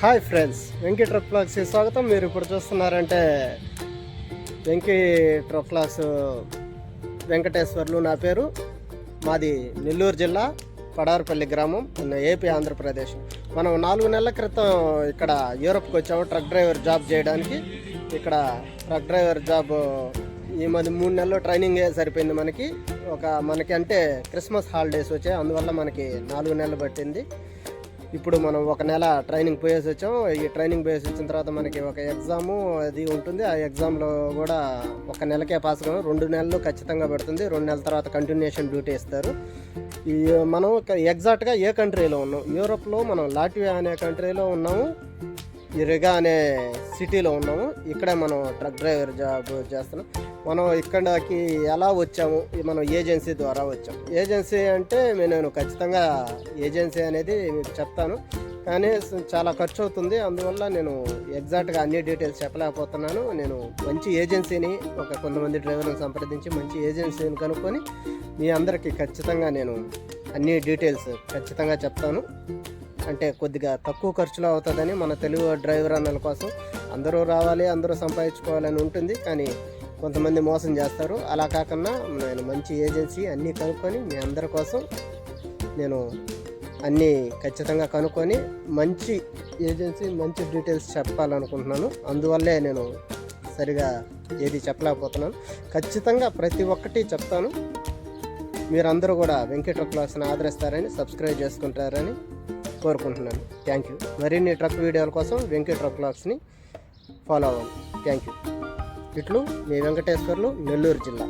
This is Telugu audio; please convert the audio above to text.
హాయ్ ఫ్రెండ్స్ వెంకీ ట్రక్ బ్లాగ్స్కి స్వాగతం. మీరు ఇప్పుడు చూస్తున్నారంటే వెంకీ ట్రక్ బ్లాగ్స్ వెంకటేశ్వర్లు నా పేరు. మాది నెల్లూరు జిల్లా పడారుపల్లి గ్రామం ఏపీ ఆంధ్రప్రదేశ్. మనం నాలుగు నెలల క్రితం ఇక్కడ యూరప్కి వచ్చాము ట్రక్ డ్రైవర్ జాబ్ చేయడానికి. ఇక్కడ ట్రక్ డ్రైవర్ జాబ్ ఈ మధ్య మూడు నెలలు ట్రైనింగ్ సరిపోయింది మనకి. ఒక మనకి అంటే క్రిస్మస్ హాలిడేస్ వచ్చాయి అందువల్ల మనకి నాలుగు నెలలు పట్టింది. ఇప్పుడు మనం ఒక నెల ట్రైనింగ్ పోయేసి వచ్చాం. ఈ ట్రైనింగ్ పోయేసి వచ్చిన తర్వాత మనకి ఒక ఎగ్జాము అది ఉంటుంది. ఆ ఎగ్జామ్లో కూడా ఒక నెలకే పాస్ కావడం రెండు నెలలు ఖచ్చితంగా పెడుతుంది. రెండు నెలల తర్వాత కంటిన్యూషన్ డ్యూటీ ఇస్తారు. ఈ మనం ఎగ్జాక్ట్గా ఏ కంట్రీలో ఉన్నాం? యూరోప్లో మనం లాట్వియా అనే కంట్రీలో ఉన్నాము. ఇరగా రిగా అనే సిటీలో ఉన్నాము. ఇక్కడే మనం ట్రక్ డ్రైవర్ జాబ్ చేస్తున్నాం. మనం ఇక్కడికి ఎలా వచ్చాము? మనం ఏజెన్సీ ద్వారా వచ్చాము ఏజెన్సీ అంటే నేను ఖచ్చితంగా ఏజెన్సీ అనేది మీకు చెప్తాను. కానీ చాలా ఖర్చు అవుతుంది. అందువల్ల నేను ఎగ్జాక్ట్గా అన్ని డీటెయిల్స్ చెప్పలేకపోతున్నాను. నేను మంచి ఏజెన్సీని ఒక కొంతమంది డ్రైవర్ని సంప్రదించి మంచి ఏజెన్సీని కనుక్కొని మీ అందరికీ ఖచ్చితంగా నేను అన్ని డీటెయిల్స్ ఖచ్చితంగా చెప్తాను. అంటే కొద్దిగా తక్కువ ఖర్చులో అవుతుందని మన తెలుగు డ్రైవర్ అన్నల కోసం అందరూ రావాలి అందరూ సంపాదించుకోవాలని ఉంటుంది. కానీ కొంతమంది మోసం చేస్తారు. అలా కాకుండా నేను మంచి ఏజెన్సీ అన్నీ కనుక్కొని మీ అందరి కోసం నేను అన్నీ ఖచ్చితంగా కనుక్కొని మంచి ఏజెన్సీ మంచి డీటెయిల్స్ చెప్పాలనుకుంటున్నాను. అందువల్లే నేను సరిగా ఏది చెప్పలేకపోతున్నాను. ఖచ్చితంగా ప్రతి ఒక్కటి చెప్తాను. మీరందరూ కూడా వెంకట క్లాస్ని ఆదరిస్తారని సబ్స్క్రైబ్ చేసుకుంటారని కోరుకుంటున్నాను. థ్యాంక్ యూ మరిన్ని ట్రక్ వీడియోల కోసం వెంకట ట్రక్ బ్లాగ్స్ని ఫాలో అవ్వండి. థ్యాంక్ యూ ఇట్లు మీ వెంకటేశ్వర్లు నెల్లూరు జిల్లా.